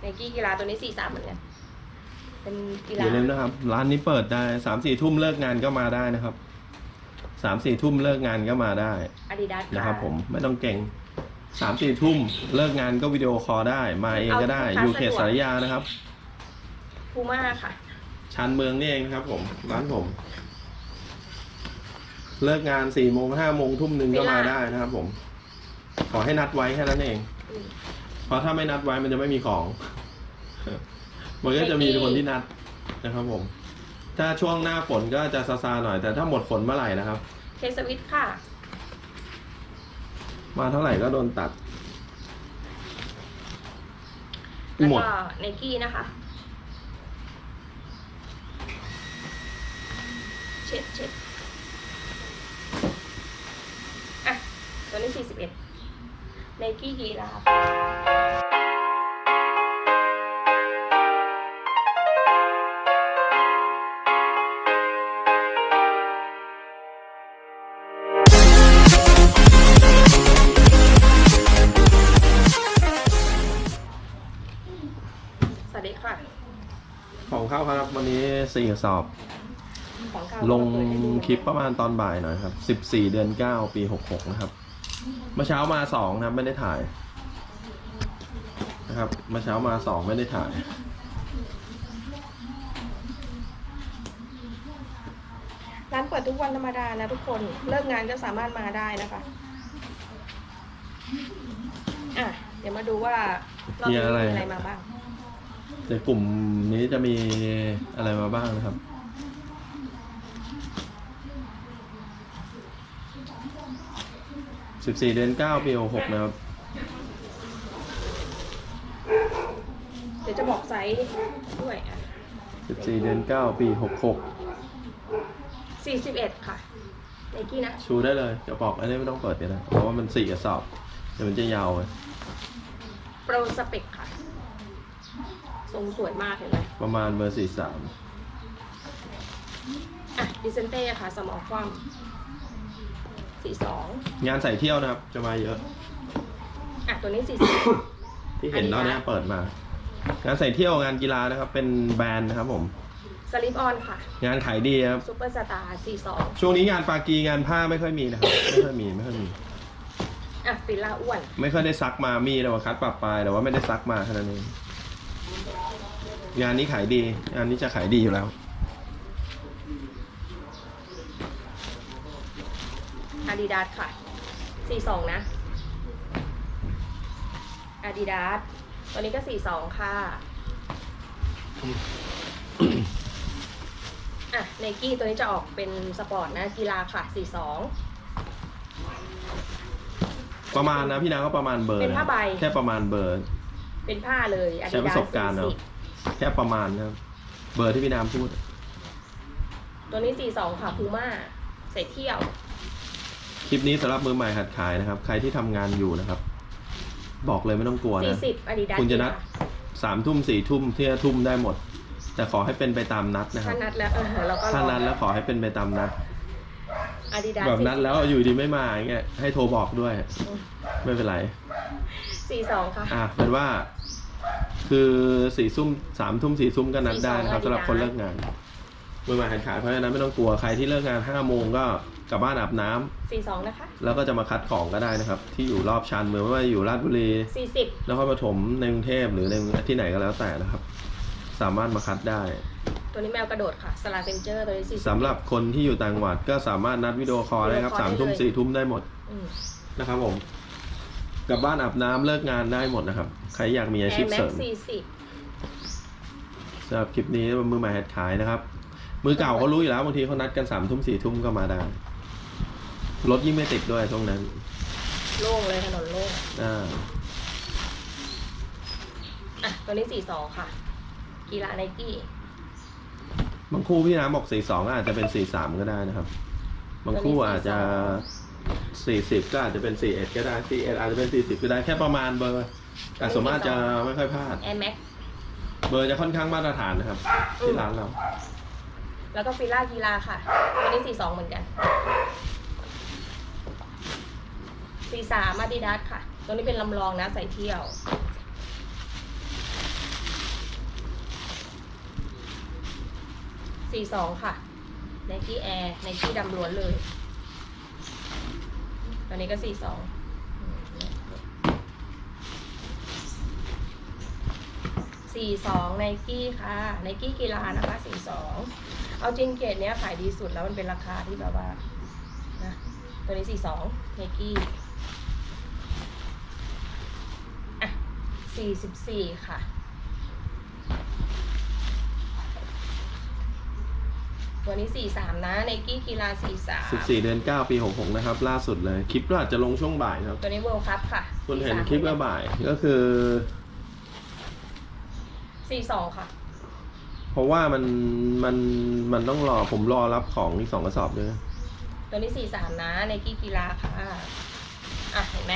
ไนกี้กีฬาตัวนี้สี่สามเหมือนกันเป็นกีอฬาย่าลืมนะครับ ร้านนี้เปิดได้สามสี่ทุ่มเลิกงานก็มาได้นะครับสามสี่ทุ่มเลิกงานก็มาได้อาดิดาสนะครับ ผมไม่ต้องเก่งสามสี่ทุ่มเลิกงานก็วิดีโอคอลได้ มาเองก็ได้อยู่เขตสารยานะครับ พูม่าค่ะ ชานเมืองนี่เองครับ ผมร้านผม เลิกงานสี่โมงห้าโมงทุ่มหนึ่งก็มาได้นะครับ ผม ขอให้นัดไว้แค่นั้นเอง อืม เพราะถ้าไม่นัดไว้มันจะไม่มีของ มันก็จะมีคนที่นัดนะครับผม ถ้าช่วงหน้าฝนก็จะซาซาๆหน่อย แต่ถ้าหมดฝนเมื่อไหร่นะครับ เคสวิตค่ะ มาเท่าไหร่ก็โดนตัด แล้วหมด ก็ไนกี้นะคะ เช็ดเช็ดอะ ตัวนี้สี่สิบเอ็ด ไนกี้กีฬาสวัสดีค่ะ ของเข้าครับวันนี้สี่กระสอบ ของเก่าลงเปิดให้ดูคลิปประมาณตอนบ่ายหน่อยครับสิบสี่เดือนเก้าปีหกหกนะครับ เมื่อเช้ามาสองนะครับไม่ได้ถ่ายนะครับเมื่อเช้ามาสองไม่ได้ถ่ายร้านเปิดทุกวันธรรมดานะทุกคนเลิกงานก็สามารถมาได้นะคะอะเดี๋ยวมาดูว่ารอบนี้มีอะไรมีอะไรมาบ้าง ในกลุ่มนี้จะมีอะไรมาบ้างนะครับ สิบสี่เดือนเก้าปีหกหกนะครับ เดี๋ยวจะบอกไซส์ด้วยอะสิบสี่เดือนเก้าปีหกหกสี่สิบเอ็ดค่ะไนกี้นะ ชูได้เลยจะบอกอันนี้ไม่ต้องเปิดก็ได้เพราะว่ามันสี่กระสอบ เดี๋ยวมันจะยาวไปโปรสเปกค่ะ ทรงสวยมากเห็นไหมประมาณเบอร์สี่สามอะดิเซนเต้ค่ะ สมองคว่ำ สี่สองงานใส่เที่ยวนะครับ จะมาเยอะ อะตัวนี้สี่สิบที่เห็นตอนนี้ Adidas เปิดมา งานใส่เที่ยวงานกีฬานะครับ เป็นแบรนด์นะครับผม สลิปออนค่ะงานขายดีครับ ซูเปอร์สตาร์สี่สองช่วงนี้งานปากีงานผ้าไม่ค่อยมีนะครับ ไม่ค่อยมีไม่ค่อยมี อะฟิลล่าอ้วน ไม่ค่อยได้ซักมามีแต่ว่าคัดปรับปลายแต่ว่าไม่ได้ซักมาแค่นั้นเองงานนี้ขายดีงานนี้จะขายดีอยู่แล้ว อาดิดาสค่ะสี่สองนะอาดิดาสตัวนี้ก็สี่สองค่ะ อะไนกี้ตัวนี้จะออกเป็นสปอร์ตนะกีฬาค่ะสี่สอง ประมาณนะพี่นางก็ประมาณเบอร์เป็นผ้าใบ แค่ประมาณเบอร์ เป็นผ้าเลยอาใช้ดิปดาระสสบการณ์เอาแค่ประมาณนะครับ เบอร์ที่พี่นามพูด ตัวนี้สี่สองค่ะพูม่าใส่เที่ยว คลิปนี้สำหรับมือใหม่หัดขายนะครับ ใครที่ทำงานอยู่นะครับ บอกเลยไม่ต้องกลัวสี่นะ สิบอาดิดาสคุณจะนัดสามทุ่มสี่ทุ่มเที่ยทุ่มได้หมด แต่ขอให้เป็นไปตามนัดนะคถ้ารับนัดแล้วเออเราก็รอถ้านัดแล้วขอให้เป็นไปตามนัด อาดิดาสแบบนัดแล้วอยู่ดีไม่มาอย่างเงี้ยให้โทรบอกด้วย ไม่เป็นไร สี่สองค่ะ อะเป็นว่า คือสี่ทุ่มสามทุ่มสี่ทุ่มก็นัดได้นะครับสี่สำสองหรับคนเลิกงานมือใหม่หัดขายเพราะฉะนั้นไม่ต้องกลัวใครที่เลิกงานห้าโมงก็ กลับบ้านอาบน้ำสี่สองนะคะแล้วก็จะมาคัดของก็ได้นะครับ ที่อยู่รอบชานเมืองไม่ว่าอยู่ราชบุรีสี่สิบนครปฐมในกรุงเทพหรือในที่ไหนก็แล้วแต่นะครับ สามารถมาคัดได้ตัวนี้แมวกระโดดค่ะสลาเซนเจอร์ตัวนี้สี่สำหรับคนที่อยู่ต่างจังหวัดก็สามารถนัดวิดีโอคอลได้ครับวิดีสามโอคอลทุ่มได้เลย สี่ทุ่มได้หมดอืม นะครับผมกลับบ้านอาบน้ำเลิกงานได้หมดนะครับ ใครอยากมีอาชีพแอร์แม็เสกริม สี่สิบ สำหรับคลิปนี้มือใหม่หัดขายนะครับ มือเก่าเขารู้อยู่แล้วบางทีเขานัดกันสามทุ่มสี่ทุ่มก็มาได้ รถยิ่งไม่ติดด้วยช่วงนั้น โล่งเลยถนนโล่ง อ่า อะ ตัวนี้สี่สองค่ะ กีฬาไนกี้ บางคู่พี่น้ำบอกสี่สองอาจจะเป็นสี่สามก็ได้นะครับ บางคู่อาจจะสี่สิบก็อาจจะเป็นสี่เอ็ดก็ได้สี่เอ็ดอาจจะเป็นสี่สิบก็ได้แค่ประมาณเบอร์ แต่สมมติจะไม่ค่อยพลาด แอร์แม็ก เบอร์จะค่อนข้างมาตรฐานนะครับ ที่ร้านเรา แล้วก็ฟิลล่ากีฬาค่ะ ตัวนี้สี่สองเหมือนกัน สี่สามอาดิดัสค่ะ ตัวนี้เป็นลำลองนะใส่เที่ยว สี่สองค่ะไนกี้แอร์ไนกี้ดำล้วนเลย ตัวนี้ก็สี่สองสี่สองไนกี้ค่ะไนกี้กีฬานะคะสี่สองเอาจริงเกตเนี้ยขายดีสุดแล้วมันเป็นราคาที่แบบว่านะตัวนี้สี่สองไนกี้ สี่สิบสี่ค่ะ ตัวนี้สี่สามนะไนกี้กีฬาสี่สาม 14 เดือน 9 ปี 66 นะครับ ล่าสุดเลย คลิปก็อาจจะลงช่วงบ่ายครับ ตัวนี้เวิลด์คัพค่ะคุณเห็นคลิปก็บ่ายก็คือ สี่สองค่ะ เพราะว่ามันมันมันต้องรอผมรอรับของอีกสองกระสอบด้วยตัวนี้สี่สามนะไนกี้กีฬาค่ะ อะ เห็นไหม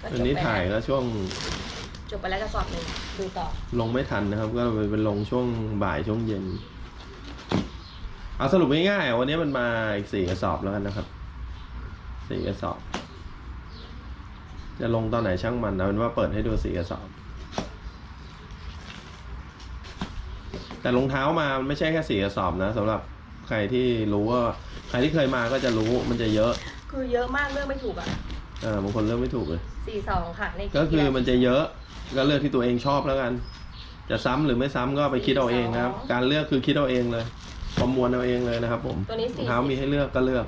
ก็อันจบนี้ไปถ่ายแล้วก็ช่วง จบไปแล้วกระสอบหนึ่งดูต่อ ลงไม่ทันนะครับ ก็เลยเป็นลงช่วงบ่ายช่วงเย็น เอาสรุปง่ายๆวันนี้มันมาอีกสี่กระสอบแล้วกันนะครับสี่กระสอบ จะลงตอนไหนช่างมันนะเป็นว่าเปิดให้ดูสี่กระสอบ แต่รองเท้ามามันไม่ใช่แค่สี่กระสอบนะสำหรับใครที่รู้ว่า ใครที่เคยมาก็จะรู้มันจะเยอะ คือเยอะมากเลือกไม่ถูกอะเออบางคนเลือกไม่ถูกเลยสี่สองค่ะไนกี้ก็คือมันจะเยอะ ก็เลือกที่ตัวเองชอบแล้วกัน จะซ้ำหรือไม่ซ้ำก็ไปคิดเอาเองนะครับ การเลือกคือคิดเอาเองเลยประมวลเอาเองเลยนะครับ ผมตัวนี้รสี่องเท้ามีให้เลือกก็เลือก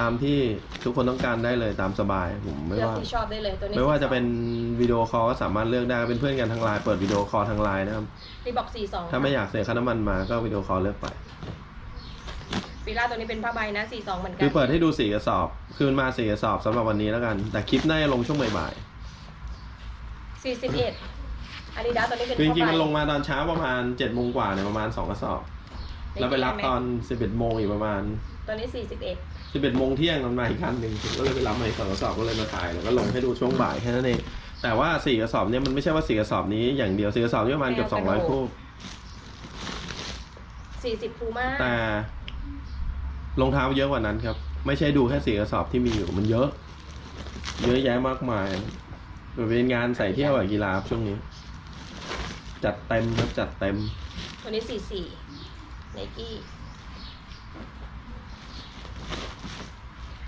ตามที่ทุกคนต้องการได้เลยตามสบายผมไม่เลือกว่า ที่ชอบได้เลยตัวนี้ไม่ว่าจะ42เป็นวิดีโอคอลก็สามารถเลือกได้เป็นเพื่อนกันทางไลน์เปิดวิดีโอคอลทางไลน์นะครับ รีบอกสี่สองถ้าไม่อยากเสียค่าน้ำมันมาก็วิดีโอคอลเลือกไปฟีล่าตัวนี้เป็นผ้าใบนะสี่สองเหมือนกัคือเปิดให้ดูสี่กระสอบ คือมันมาสี่กระสอบสำหรับวันนี้แล้วกัน แต่คลิปน่าจะลงช่วงบ่าย สี่สิบเอ็ดอาดิดาตัวนี้เป็นๆคือจผ้าริงๆใบมันลงมาตอนเช้าประมาณเจ็ดโมงกว่าเนี่ยประมาณสองกระสอบ แล้วไปรับตอนสิบเอ็ดโมงอีกประมาณตัวนี้สี่สิบเอ็ดสิบเอ็ดโมงเที่ยงมันมาอีกคันหนึ่งผมก็เลยไปรับมาอีกสองกระสอบก็เลยมาถ่ายแล้วก็ลงให้ดูช่วงบ่ายแค่นั้นเองแต่ว่าสี่กระสอบเนี่ยมันไม่ใช่ว่าสี่กระสอบนี้อย่างเดียวสี่กระสอบนี่ประมาณเกือบสองร้อยคู่สี่สิบพูม่าแต่รองเท้าเยอะกว่านั้นครับ ไม่ใช่ดูแค่สี่กระสอบที่มีอยู่มันเยอะ เยอะแยะมากมาย เป็นงานใส่เที่ยวกับกีฬาครับช่วงนี้ จัดเต็มครับจัดเต็ม ตัวนี้สี่สี่ไนกี้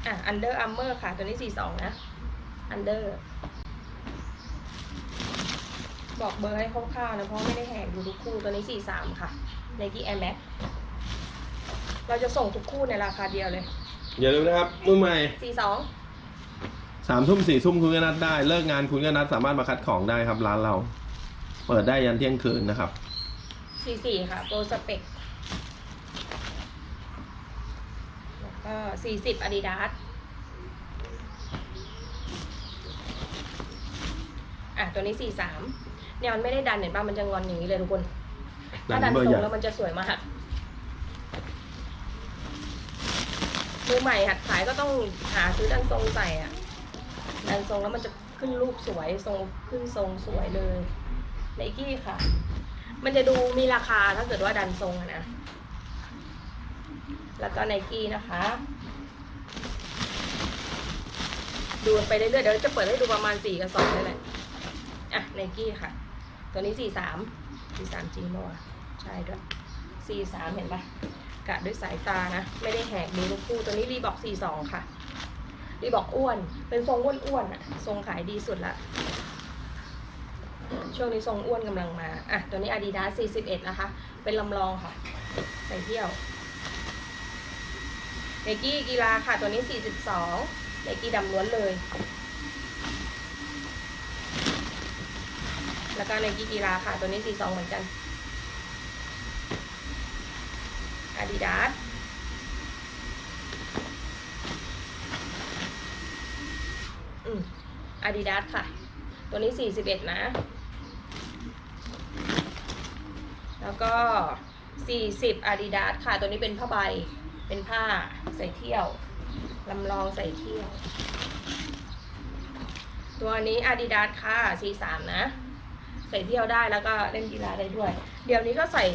อะอันเดอร์อัมเมอร์ค่ะ ตัวนี้สี่สองนะอันเดอร์บอกเบอร์ให้คร่าวๆนะ เพราะไม่ได้แหกดูทุกคู่ตัวนี้สี่สามค่ะไนกี้แอร์แม็กเราจะส่งทุกคู่ในราคาเดียวเลย อย่าลืมนะครับ มือใหม่สี่สอง สามทุ่มสี่ทุ่มคุณก็นัดได้ เลิกงานคุณก็นัดสามารถมาคัดของได้ครับร้านเรา เปิดได้ยันเที่ยงคืนนะครับสี่สี่ค่ะโปรสเปกแล้วก็สี่สิบอาดิดาสอะตัวนี้สี่สามเนี่ยมันไม่ได้ดันเห็นป่ะมันจะงอนอย่างนี้เลยทุกคนถ้าดันเบอทร์รใหญ่งแล้วมันจะสวยมากมือใหม่หัดขายก็ต้องหาซื้อดันทรงใส่อะ ดันทรงแล้วมันจะขึ้นรูปสวยทรงขึ้นทรงสวยเลยไนกี้ค่ะ มันจะดูมีราคาถ้าเกิดว่าดันทรงนะ แล้วก็ไนกี้นะคะ ดูไปเรื่อยๆเดี๋ยวจะเปิดให้ดูประมาณสี่กระสอบนี่แหละอะไนกี้ค่ะ ตัวนี้สี่สามสี่สามจริงมั้วะใช่ด้วยสี่สามเห็นปะกะด้วยสายตานะ ไม่ได้แหกดูทุกคู่ตัวนี้รีบอกสี่สองค่ะ รีบอกอ้วน เป็นทรงอ้วนๆอะทรงขายดีสุดละ ช่วงนี้ทรงอ้วนกำลังมา อะ ตัวนี้ Adidas 41 นะคะ เป็นลำลองค่ะ ใส่เที่ยวไนกี้กีฬาค่ะ ตัวนี้ 42ไนกี้ดำล้วนเลย แล้วก็ไนกี้กีฬาค่ะ ตัวนี้ 42 เหมือนกัน Adidas อืม Adidas ค่ะ ตัวนี้ 41 นะ แล้วก็ 40 Adidas ค่ะ ตัวนี้เป็นผ้าใบ เป็นผ้าใส่เที่ยวลำลองใส่เที่ยว ตัวนี้ Adidas ค่ะ 43 นะ ใส่เที่ยวได้แล้วก็เล่นกีฬาได้ด้วย เดี๋ยวนี้ก็ใส่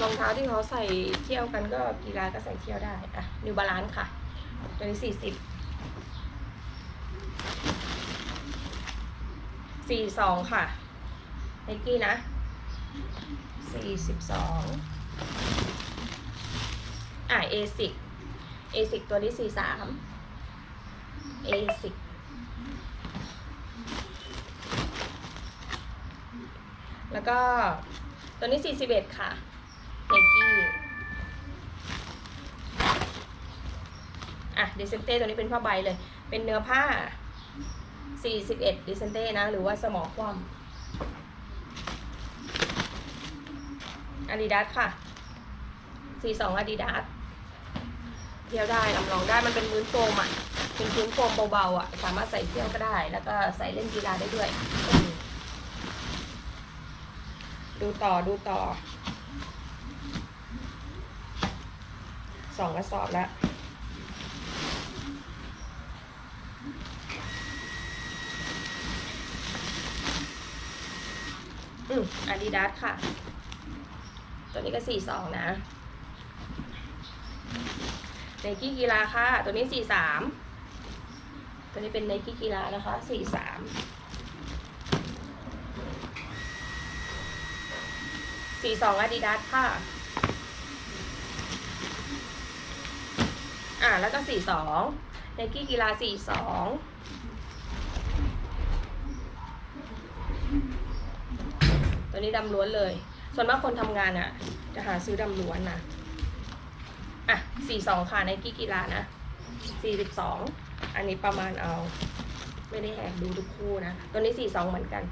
รองเท้าที่เขาใส่เที่ยวกันก็กีฬาก็ใส่เที่ยวได้ อะ New Balance ค่ะ ตัวนี้ 40 สี่สองค่ะไนกี้นะสี่สิบสองอ่าเอซิกเอซิกตัวนี้สี่สามเอซิกแล้วก็ตัวนี้สี่สิบเอ็ดค่ะไนกี้อะเดิเซนเต้ตัวนี้เป็นผ้าใบเลย เป็นเนื้อผ้า 41ดิเซนเต้นะ หรือว่าสมอคว่ำอาดิดาสค่ะ 42อาดิดาสเที่ยวได้ลำลองได้มันเป็นพื้นโฟมอะเป็นพื้นโฟมเบาๆอะ สามารถใส่เที่ยวก็ได้ แล้วก็ใส่เล่นกีฬาได้ด้วย ดูต่อดูต่อสองกระสอบแล้ว อืมอาดิดาสค่ะ ตัวนี้ก็สี่สองนะไนกี้กีฬาค่ะ ตัวนี้สี่สามตัวนี้เป็นไนกี้กีฬานะคะสี่สามสี่สองอาดิดาสค่ะ อ่าแล้วก็สี่สองไนกี้กีฬาสี่สอง ตัวนี้ดำล้วนเลย ส่วนมากคนทำงานอะ จะหาซื้อดำล้วนนะอะสี่สองค่ะในกีกีฬานะสี่สิบสองอันนี้ประมาณเอา ไม่ได้แอบดูทุกคู่นะ ตัวนี้สี่สองเหมือนกัน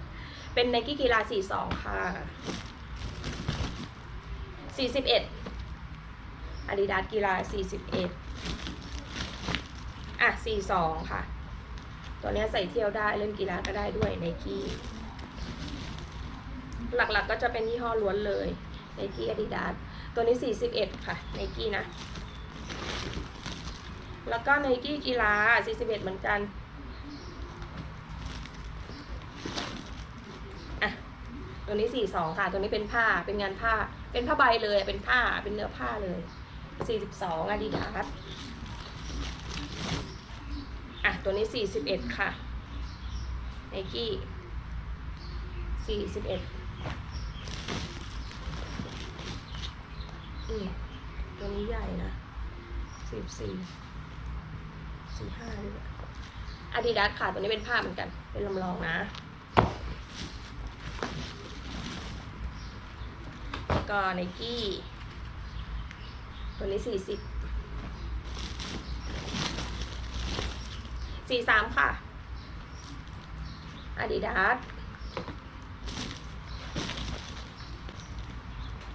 เป็นในกีกีฬาสี่สองค่ะสี่สิบเอ็ดอาดิดาสกีฬาสี่สิบเอ็ดอะสี่สองค่ะ ตัวเนี้ยใส่เที่ยวได้เล่นกีฬาก็ได้ด้วยในกี้ หลักๆก็จะเป็นยี่ห้อล้วนเลยไนกี้อาดิดาสตัวนี้ 41 ค่ะไนกี้นะ แล้วก็ไนกี้กีฬา 41 เหมือนกันอะตัวนี้ 42 ค่ะ ตัวนี้เป็นผ้าเป็นงานผ้าเป็นผ้าใบเลยเป็นผ้าเป็นเนื้อผ้าเลย 42อาดิดาสอะตัวนี้ 41 ค่ะไนกี้41 อืมตัวนี้ใหญ่นะสิบสี่สี่ห้าด้วยอาดิดาสค่ะตัวนี้เป็นผ้าเหมือนกัน เป็นลำลองนะแล้วก็ไนกี้ตัวนี้สี่สิบสี่สามค่ะอาดิดาส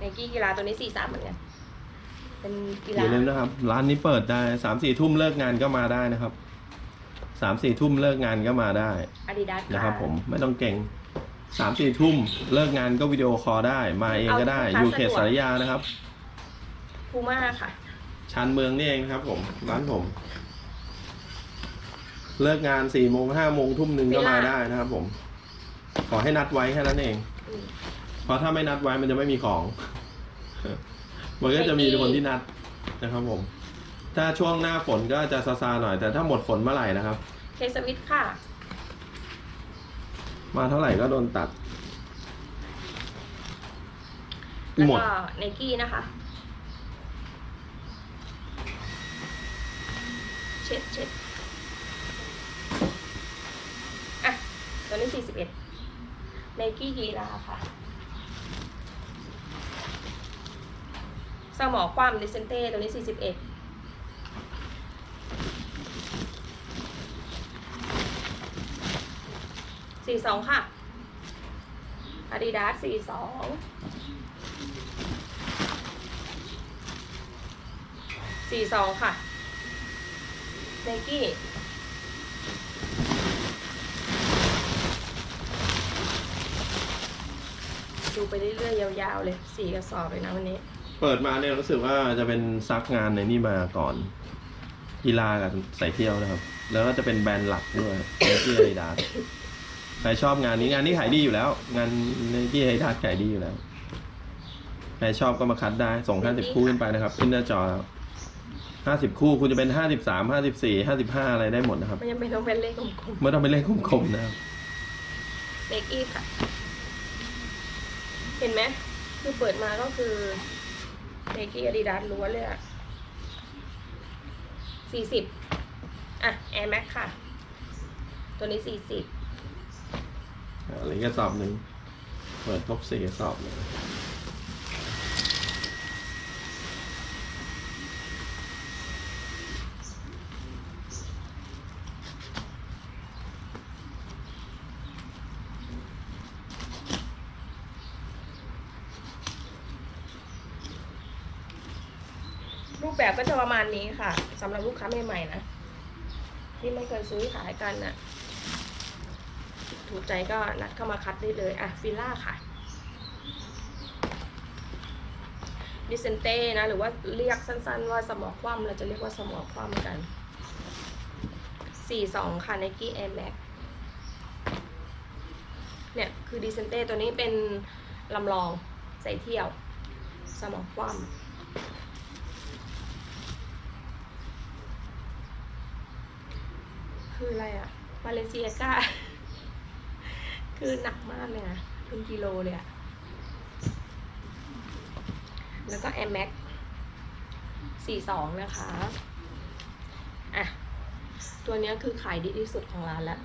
ไนกี้กีฬาตัวนี้สี่สามเหมือนกันเป็นกีอฬาย่าลืมนะครับ ร้านนี้เปิดได้สามสี่ทุ่มเลิกงานก็มาได้นะครับสามสี่ทุ่มเลิกงานก็มาได้อาดิดาสนะครับ ผมไม่ต้องเก่งสามสี่ทุ่มเลิกงานก็วิดีโอคอลได้ มาเองก็ได้อยู่เขตสารยานะครับ พูม่าค่ะ ชานเมืองนี่เองครับผม ร้านผม เลิกงานสี่โมงห้าโมงทุ่มหนึ่งก็มาได้นะครับผม ขอให้นัดไว้แค่นั้นเอง อืม เพราะถ้าไม่นัดไว้มันจะไม่มีของ มันก็จะมีคนที่นัดนะครับผม ถ้าช่วงหน้าฝนก็จะซาซาๆหน่อย แต่ถ้าหมดฝนเมื่อไหร่นะครับ เคสวิตค่ะ มาเท่าไหร่ก็โดนตัด แล้วหมด ก็ไนกี้นะคะ เช็ดเช็ดอะ ตัวนี้สี่สิบเอ็ดไนกี้กีฬาค่ะ สมอความดิเซนเต้ตัวนี้สี่สิบเอ็ดสี่สองค่ะอาดิดาสสี่สองสี่สองค่ะไนกี้ดูไปเรื่อยๆ ยาวๆ เลยสี่กระสอบเลยนะวันนี้ เปิดมาเนี่ยรู้สึกว่าจะเป็นซักงานในนี่มาก่อน กีฬากับใส่เที่ยวนะครับ แล้วก็จะเป็นแบรนด์หลักด้วยในที่ไอดาใครชอบงานนี้งานนี้ขายดีอยู่แล้ว งานในที่ไอดาขายดีอยู่แล้วใครชอบก็มาคัดได้ส่งห้าสิบคู่ขึ้นไปนะครับ ขึ้นหน้าจอแล้วห้าสิบคู่คุณจะเป็นห้าสิบสามห้าสิบสี่ห้าสิบห้าอะไรได้หมดนะครับมันยังเป็นต้องเป็นเลขกลมไม่ต้องเป็นเลขคมๆนะครับๆเลขอีค่ะ เห็นไหมคือเปิดมาก็คือ เนกี้อาดิดาสล้วนเลยอะสี่สิบอะแอร์แม็กค่ะ ตัวนี้สี่สิบอะไรกระสอบหนึ่งเปิดทบสี่กระสอบหนึ่ง ประมาณนี้ค่ะสำหรับลูกค้าใหม่ๆนะ ที่ไม่เคยซื้อขายกันน่ะถูกใจก็นัดเข้ามาคัดได้เลย อะฟิลล่าค่ะดิเซนเต้นะ หรือว่าเรียกสั้นๆว่าสมองคว่ำเราจะเรียกว่าสมองคว่ำกัน 42 ค่ะ Nike Air Max เนี่ย คือดิเซนเต้ตัวนี้เป็นลำลองใส่เที่ยว สมองคว่ำ คืออะไรอะมาเลเซียก้า คือหนักมากเลยนะเป็นกิโลเลยอะแล้วก็ Air Max 42 นะคะ อะ ตัวเนี้ยคือขายดีที่สุดของร้านแล้ว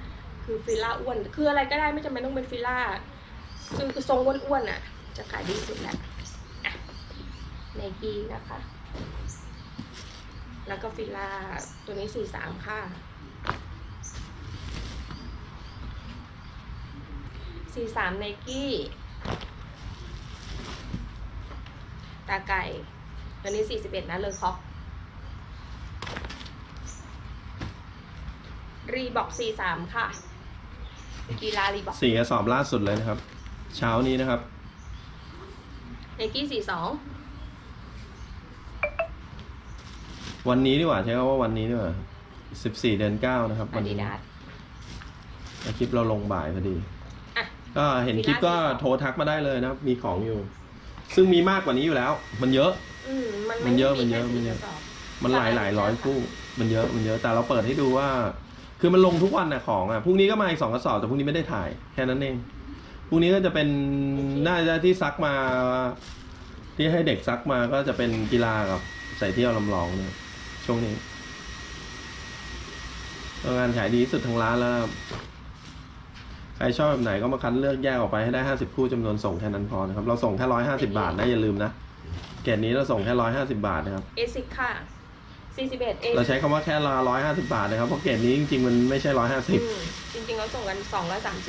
คือฟิลล่าอ้วน คืออะไรก็ได้ไม่จำเป็นต้องเป็นฟิลล่าคือทรงอ้วนๆอะ จะขายดีที่สุดแหละอะไนกี้นะคะ แล้วก็ฟิลล่าตัวนี้ 43 ค่ะ 43ไนกี้ตาไก่ตัวนี้41นะเลยคอกรีบอก43ค่ะ กีฬารีบอกสี่กระสอบล่าสุดเลยนะครับ เช้านี้นะครับไนกี้42วันนี้ดีกว่าใช้คำว่าวันนี้ดีกว่าสิบสี่เดือนเก้านะครับอาวันดินี้ดาสแล้วคลิปเราลงบ่ายพอดีอะ ก็เห็นคลิปก็โทรทักมาได้เลยนะครับ มีของอยู่ ซึ่งมีมากกว่านี้อยู่แล้ว มันเยอะ อืมมันมันเยอะไมันเยอะแค่มันเยอะสี่กรสบมันหลายหลายร้อยคู่มันเยอะมันเยอะ แต่เราเปิดให้ดูว่า คือมันลงทุกวันนะของอะพรุ่งนี้ก็มาอีกสองกระสอบแต่พรุ่งนี้ไม่ได้ถ่ายแค่นั้นเองพรุ่งนี้ก็จะเป็นน่าจะที่ซักมา ที่ให้เด็กซักมาก็จะเป็นกีฬากับใส่เที่ยวลำลองเนี่ยช่วงนี้ก็งานขายดีที่สุดทางร้านแล้วครับ ใครชอบแบบไหนก็มาคัดเลือกแยกออกไปให้ได้ห้าสิบคู่จำนวนส่งแค่นั้นพอนะครับ เราส่งแค่ร้อยห้าสิบาทนะอย่าลืมนะเกรดนี้เราส่งแค่ร้อยห้าสิบาทนะครับ เอซิกค่ะ 41เอเราใช้คำว่าแค่ละร้อยห้าสิบาทนะครับ เพราะเกรดนี้จริงๆมันไม่ใช่ร้อยห้าสิบอืมจริงๆเราส่งกัน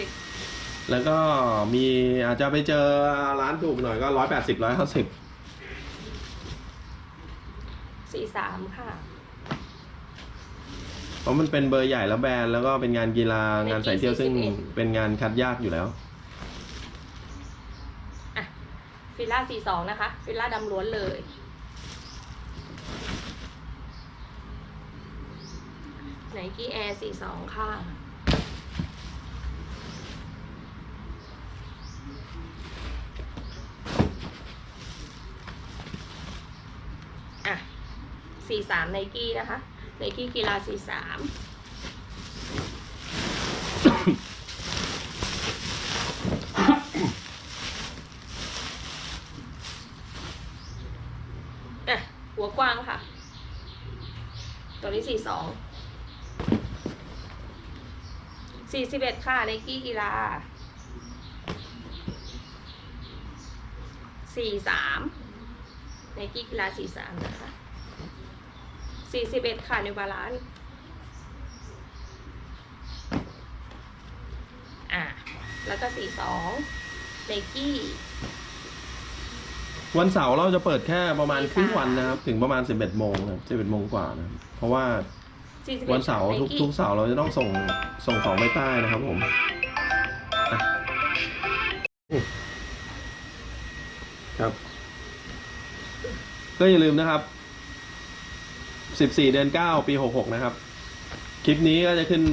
230แล้วก็มีอาจจะไปเจอร้านถูกหน่อยก็ร้อยแปดสิบร้อยห้าสิบ43ค่ะ เพราะมันเป็นเบอร์ใหญ่แล้วแบรนด์แล้วก็เป็นงานกีฬางานใส่เที่ยวซึ่งเป็นงานคัดยากอยู่แล้ว อะฟิลล่า42นะคะ ฟิลล่าดำล้วนเลยไนกี้แอร์42ค่ะอะ43ไนกี้นะคะ ไปที่กีฬาสีสามอ่หัวกว้างค่ะ ตัวนี้สี่สองสี่สิบเอ็ดค่ะในกี้กีฬาสี่สามในกีฬาสีสามนะคะ 41 ค่ะในบาลานซ์อะ แล้วก็ 42ไนกี้วันเสาร์เราจะเปิดแค่ประมาณสี่ครึ่งสามวันนะครับ ถึงประมาณสิบเอ็ดโมงนะครับสิบเอ็ดโมงกว่านะครับเพราะว่า41วันเสาร์ทุก Nike ทุกเสาร์เราจะต้องส่งส่งของไปใต้นะครับผมอะครับ ก็อย่าลืมนะครับ สิบสี่เดือนเก้าปีหกหกนะครับ คลิปนี้ก็จะขึ้น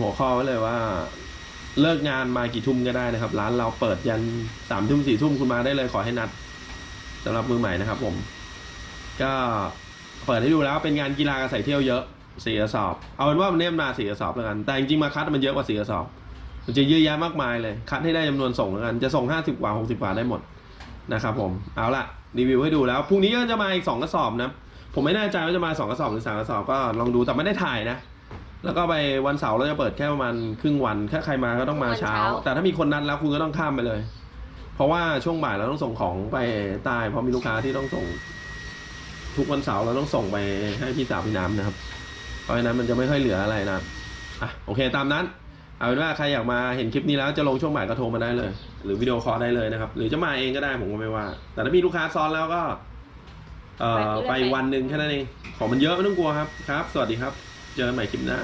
หัวข้อไว้เลยว่า เลิกงานมากี่ทุ่มก็ได้นะครับ ร้านเราเปิดยันสามทุ่มสี่ทุ่มคุณมาได้เลยขอให้นัดสำหรับมือใหม่นะครับ ผม ก็เปิดให้ดูแล้วเป็นงานกีฬากับใส่เที่ยวเยอะสี่กระสอบ เอาเป็นว่ามันเน่มมาสี่กระสอบแล้วกัน แต่จริงๆมาคัดมันเยอะกว่าสี่กระสอบ มันจะเยอะแยะมากมายเลย คัดให้ได้จำนวนส่งแล้วกัน จะส่งห้าสิบกว่าหกสิบกว่าได้หมดนะครับ ผม เอาละรีวิวให้ดูแล้ว พรุ่งนี้ก็จะมาอีกสองกระสอบนะ ผมไม่แน่ใจว่าจะมาสองกระสอบหรือสามกระสอบก็ลองดูแต่ไม่ได้ถ่ายนะ แล้วก็ไปวันเสาร์เราจะเปิดแค่ประมาณครึ่งวันถ้าใครมาก็ต้องมาเช้า แต่ถ้ามีคนนัดแล้วคุณก็ต้องข้ามไปเลย เพราะว่าช่วงบ่ายเราต้องส่งของไปใต้เพราะมีลูกค้าที่ต้องส่ง ทุกวันเสาร์เราต้องส่งไปให้พี่สาวพี่น้ำนะครับ เพราะฉะนั้นมันจะไม่ค่อยเหลืออะไรนะครับอะโอเคตามนั้น เอาเป็นว่าใครอยากมาเห็นคลิปนี้แล้วจะลงช่วงบ่ายก็โทรมาได้เลย หรือวิดีโอคอลได้เลยนะครับ หรือจะมาเองก็ได้ผมก็ไม่ว่า แต่ถ้ามีลูกค้าซ้อนแล้วก็ เอ่อไปวันหนึ่งแค่นั้นเองของมันเยอะไม่ต้องกลัวครับครับ สวัสดีครับ เจอกันใหม่คลิปหน้า